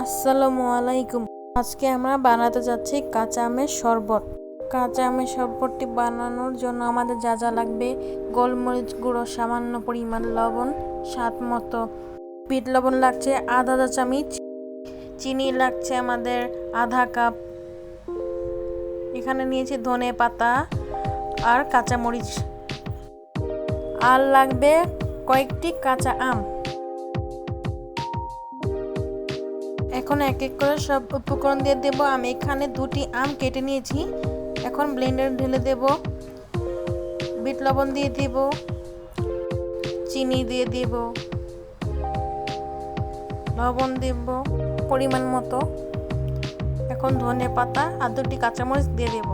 আসসালামু আলাইকুম। আজকে আমরা বানাতে যাচ্ছি কাঁচা আমের শরবত। কাঁচা আমের শরবতটি বানানোর জন্য আমাদের যা যা লাগবে, গোলমরিচ গুঁড়ো, সামান্য পরিমাণ লবণ, স্বাদ মতো। বিট লবণ লাগছে আধা চা চামচ, চিনি লাগছে আমাদের আধা কাপ। এখানে নিয়েছি ধনে পাতা আর কাঁচামরিচ। আর লাগবে কয়েকটি কাঁচা আম। এখন এক এক করে সব উপকরণ দিয়ে দেব। আমি এখানে দুটি আম কেটে নিয়েছি। এখন ব্লেন্ডার ঢেলে দেব। বিট লবণ দিয়ে দেব। চিনি দিয়ে দেব। লবণ দেব পরিমাণ মতো। এখন ধনে পাতা আর দুটি কাঁচামরিচ দিয়ে দেব।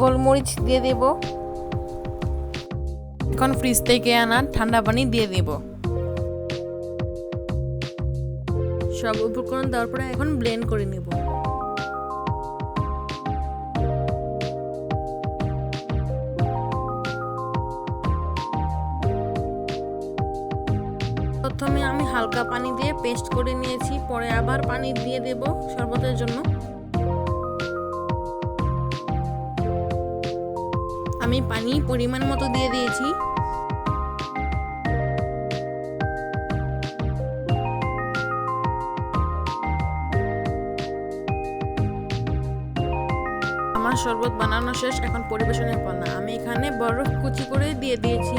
গোলমরিচ দিয়ে দেব। এখন ফ্রিজ থেকে আনা ঠান্ডা পানি দিয়ে দেবো। সব উপকরণ দেওয়ার পরে এখন ব্লেন্ড করে নেব। প্রথমে আমি হালকা পানি দিয়ে পেস্ট করে নিয়েছি, পরে আবার পানি দিয়ে দেব শরবতের জন্য। আমি পানি পরিমাণ মতো দিয়ে দিয়েছি। আমার শরবত বানানো শেষ, এখন পরিবেশনের পালা আমি এখানে বরফ কুচি করে দিয়ে দিয়েছি।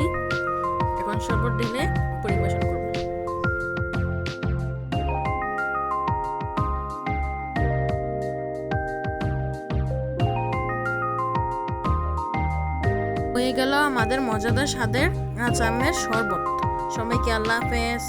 এখন শরবত ঢেলে পরিবেশন করব। হয়ে গেল আমাদের মজাদার স্বাদের আচামের শরবত। সবাইকে আল্লাহ হাফেজ।